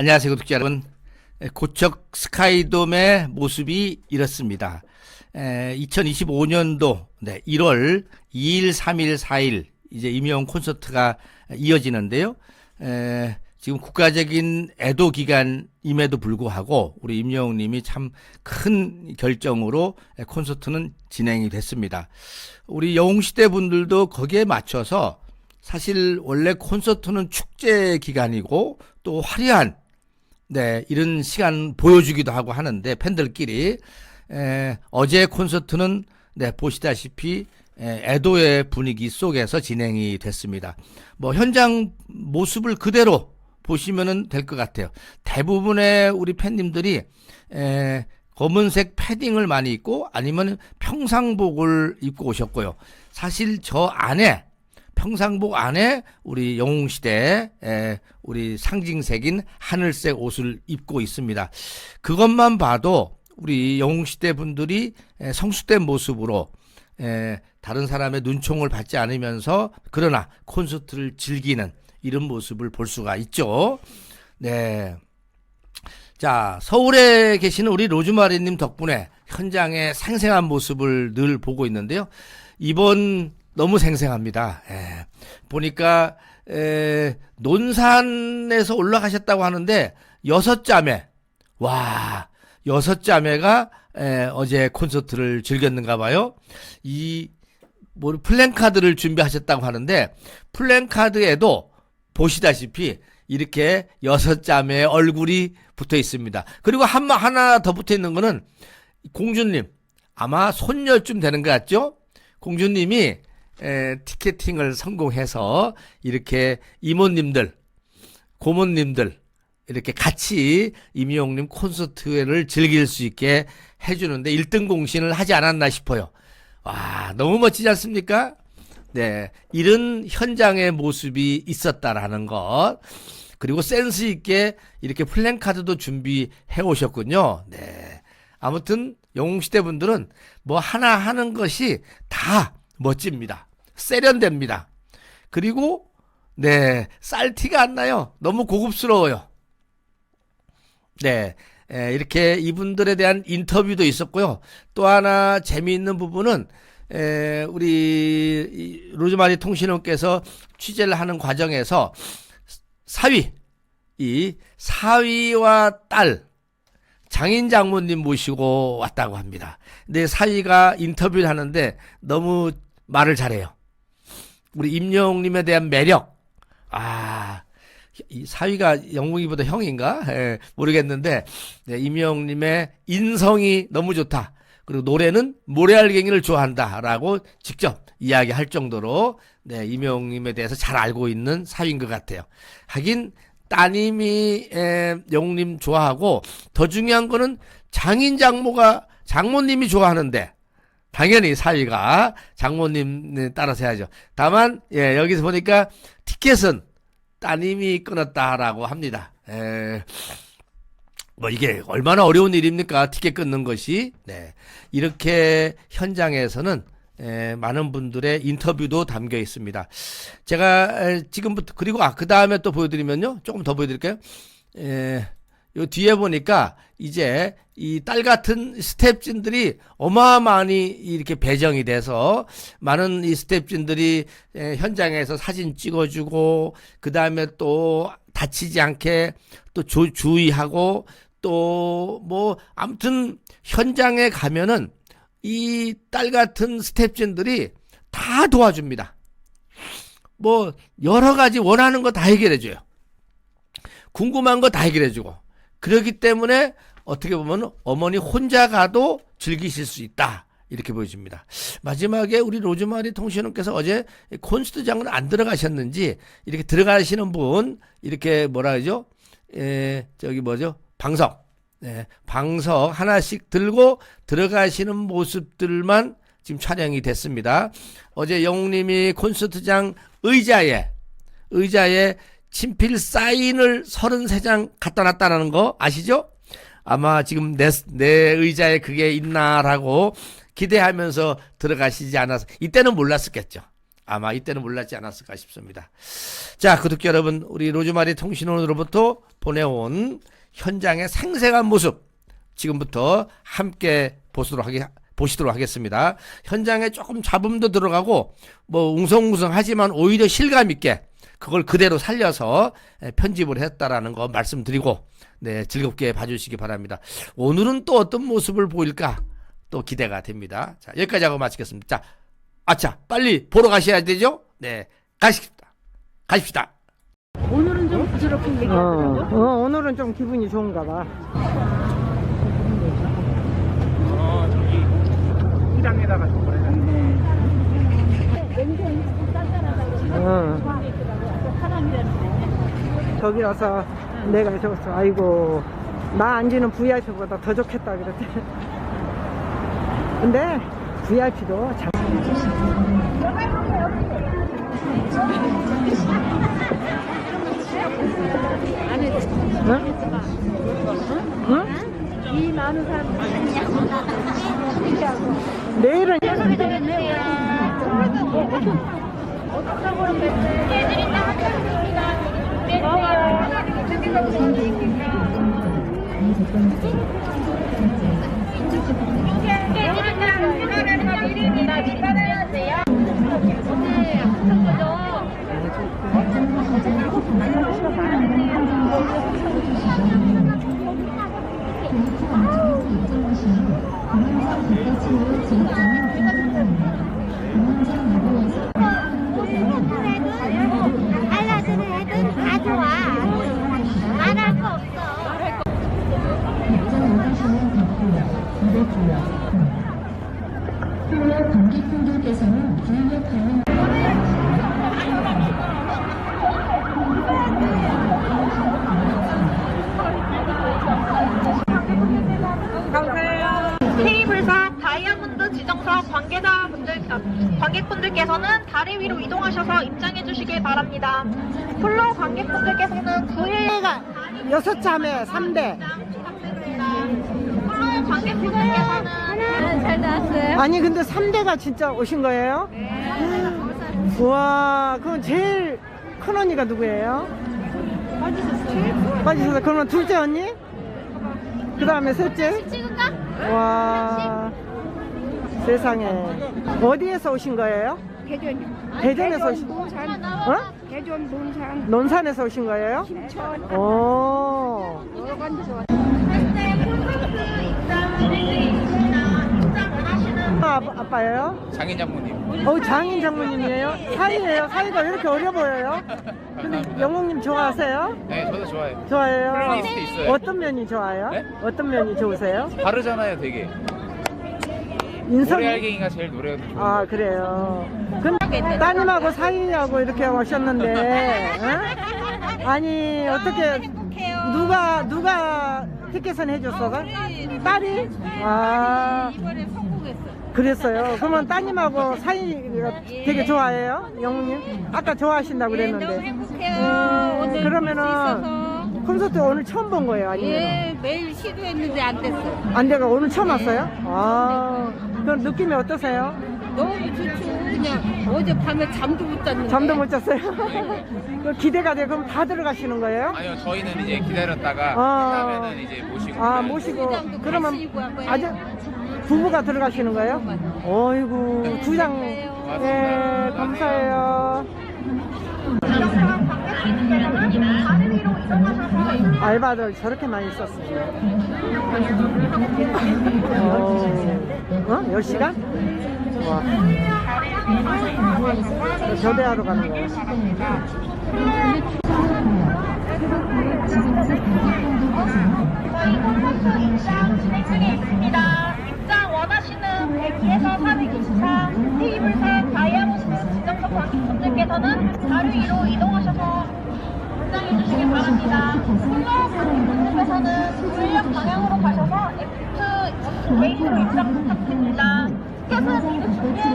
안녕하세요, 구독자 여러분. 고척 스카이돔의 모습이 이렇습니다. 에, 2025년도 네, 1월 2일, 3일, 4일 이제 임용 콘서트가 이어지는데요. 에, 지금 국가적인 애도 기간임에도 불구하고 우리 임영웅님이 참 큰 결정으로 콘서트는 진행이 됐습니다. 우리 영웅시대 분들도 거기에 맞춰서 사실 원래 콘서트는 축제 기간이고 또 화려한 네 이런 시간 보여주기도 하고 하는데 팬들끼리 에, 어제 콘서트는 네 보시다시피 에, 애도의 분위기 속에서 진행이 됐습니다. 뭐 현장 모습을 그대로 보시면은 될 것 같아요. 대부분의 우리 팬님들이 에, 검은색 패딩을 많이 입고 아니면 평상복을 입고 오셨고요. 사실 저 안에 평상복 안에 우리 영웅시대 에, 우리 상징색인 하늘색 옷을 입고 있습니다. 그것만 봐도 우리 영웅시대 분들이 에, 성숙된 모습으로 에, 다른 사람의 눈총을 받지 않으면서 그러나 콘서트를 즐기는 이런 모습을 볼 수가 있죠. 네. 자, 서울에 계시는 우리 로즈마리님 덕분에 현장의 생생한 모습을 늘 보고 있는데요. 이번 너무 생생합니다. 예. 보니까 에, 논산에서 올라가셨다고 하는데 여섯 자매 와 여섯 자매가 에, 어제 콘서트를 즐겼는가 봐요. 이 뭐 플랜카드를 준비하셨다고 하는데 플랜카드에도 보시다시피 이렇게 여섯 자매의 얼굴이 붙어 있습니다. 그리고 한 하나 더 붙어 있는 거는 공주님 아마 손녀쯤 되는 것 같죠? 공주님이 에, 티켓팅을 성공해서 이렇게 이모님들, 고모님들 이렇게 같이 이미용님 콘서트를 즐길 수 있게 해주는데 1등 공신을 하지 않았나 싶어요. 와, 너무 멋지지 않습니까? 네. 이런 현장의 모습이 있었다라는 것. 그리고 센스 있게 이렇게 플랜카드도 준비해 오셨군요. 네. 아무튼 영웅시대 분들은 뭐 하나 하는 것이 다 멋집니다. 세련됩니다. 그리고 네, 쌀티가 안 나요. 너무 고급스러워요. 네. 에, 이렇게 이분들에 대한 인터뷰도 있었고요. 또 하나 재미있는 부분은 에, 우리 로즈마리 통신원께서 취재를 하는 과정에서 사위 이 사위와 딸 장인 장모님 모시고 왔다고 합니다. 근데 사위가 인터뷰를 하는데 너무 말을 잘해요. 우리 임영웅님에 대한 매력. 아, 이 사위가 영웅이보다 형인가? 예, 모르겠는데, 네, 임영웅님의 인성이 너무 좋다. 그리고 노래는 모래알갱이를 좋아한다라고 직접 이야기할 정도로 네, 임영웅님에 대해서 잘 알고 있는 사위인 것 같아요. 하긴 따님이 에, 영웅님 좋아하고 더 중요한 거는 장인 장모가 장모님이 좋아하는데 당연히 사위가 장모님 따라서 해야죠. 다만 예, 여기서 보니까 티켓은 따님이 끊었다라고 합니다. 에, 뭐 이게 얼마나 어려운 일입니까? 티켓 끊는 것이. 네. 이렇게 현장에서는 에, 많은 분들의 인터뷰도 담겨 있습니다. 제가 에, 지금부터 그리고 아 그 다음에 또 보여드리면요, 조금 더 보여드릴까요? 에, 요 뒤에 보니까 이제 이 딸 같은 스탭진들이 어마어마하니 이렇게 배정이 돼서 많은 이 스탭진들이 에, 현장에서 사진 찍어주고 그 다음에 또 다치지 않게 또 주, 주의하고 또 뭐 아무튼 현장에 가면은 이 딸 같은 스탭진들이 다 도와줍니다. 뭐 여러 가지 원하는 거 다 해결해줘요. 궁금한 거 다 해결해주고 그렇기 때문에 어떻게 보면 어머니 혼자 가도 즐기실 수 있다. 이렇게 보여집니다. 마지막에 우리 로즈마리 통신원께서 어제 콘스트장은 안 들어가셨는지 이렇게 들어가시는 분 이렇게 뭐라 그러죠? 에, 저기 뭐죠? 방석. 네, 방석 하나씩 들고 들어가시는 모습들만 지금 촬영이 됐습니다. 어제 영웅님이 콘서트장 의자에 의자에 친필 사인을 33장 갖다 놨다는 거 아시죠? 아마 지금 내, 내 의자에 그게 있나라고 기대하면서 들어가시지 않아서 이때는 몰랐었겠죠. 아마 이때는 몰랐지 않았을까 싶습니다. 자, 구독자 여러분, 우리 로즈마리 통신원으로부터 보내온 현장의 생생한 모습 지금부터 함께 보시도록 하게 보시도록 하겠습니다. 현장에 조금 잡음도 들어가고 뭐 웅성웅성 하지만 오히려 실감 있게 그걸 그대로 살려서 에, 편집을 했다라는 거 말씀드리고 네, 즐겁게 봐주시기 바랍니다. 오늘은 또 어떤 모습을 보일까 또 기대가 됩니다. 자, 여기까지 하고 마치겠습니다. 자, 아차, 빨리 보러 가셔야 되죠? 네, 가십시다. 가십시다. 오늘은 좀 부드럽게 어, 얘기하더라고. 어, 오늘은 좀 기분이 좋은가 봐. 시장에다가 어, 저기라서 내가 줬어. 아이고, 나 앉는 VIP보다 더 좋겠다 그랬대. 근데 VIP도 잘. 응? 응? 이 많은 사람 내일은 지정석 관계자분들, 아, 관객분들께서는 다리 위로 이동하셔서 입장해 주시길 바랍니다. 플로 관객분들께서는 9일 여섯 자매 3대. 플로 관객분들께서는 잘 나왔어요? 아니, 근데 3대가 진짜 오신 거예요? 우와, 그럼 제일 큰 언니가 누구예요? 빠지셨어요? 빠지셨어요. 그러면 둘째 언니? 그 다음에 셋째? 찍을까? 와, 세상에. 어디에서 오신 거예요? 대전. 대전에서 오신 논산. 어? 대전 논산. 논산에서 오신 거예요? 김천. 오. 아, 아빠예요? 장인 장모님. 어, 장인 장모님이에요? 사이예요? 사이가 왜 이렇게 어려 보여요? 근데 영웅님 좋아하세요? 네, 저도 좋아해요. 좋아해요? 플레이리스트 있어요. 어떤 면이 좋아요? 네? 어떤 면이 좋으세요? 다르잖아요, 되게. 인성? 노래알갱이가 제일 노래가 좀 좋아요. 아, 그래요. 근데 따님하고 사이하고 이렇게 오셨는데, 응? 아니, 어떻게, 누가, 누가 티켓은 해줬어? 딸이? 아. 그랬어요. 그러면 따님하고 사이가 되게 좋아해요? 영웅님? 아까 좋아하신다고 그랬는데. 네, 너무 행복해요. 음, 오늘 그러면은 볼수 콘서트 오늘 처음 본 거예요? 아니면? 예, 매일 시도했는데 안 됐어. 안 돼가 오늘 처음 왔어요? 아, 그럼 느낌이 어떠세요? 너무 좋죠. 그냥 어제 밤에 잠도 못 잤는데. 잠도 못 잤어요? 그 기대가 돼. 그럼 다 들어가시는 거예요? 아니요, 저희는 이제 기다렸다가 아. 끝나면은 이제 모시고. 아. 모시고. 그러면 같이 입고? 아주 부부가 들어가시는 거예요? 어이구, 두 장. 예, 감사해요. 위로 이동하셔서 알바들 저렇게 많이 썼어요. 어, 어? 10시간? 와. 교대하러 가는 거예요. 저희 콘서트 102에서 424 테이블 4 다이아몬드 지정석 관객분들께서는 이동하셔서 입장해 주시기 관객분들께서는 구일역 방향으로 가셔서 F 게이트로 입장 부탁드립니다. 티켓은 미리 준비해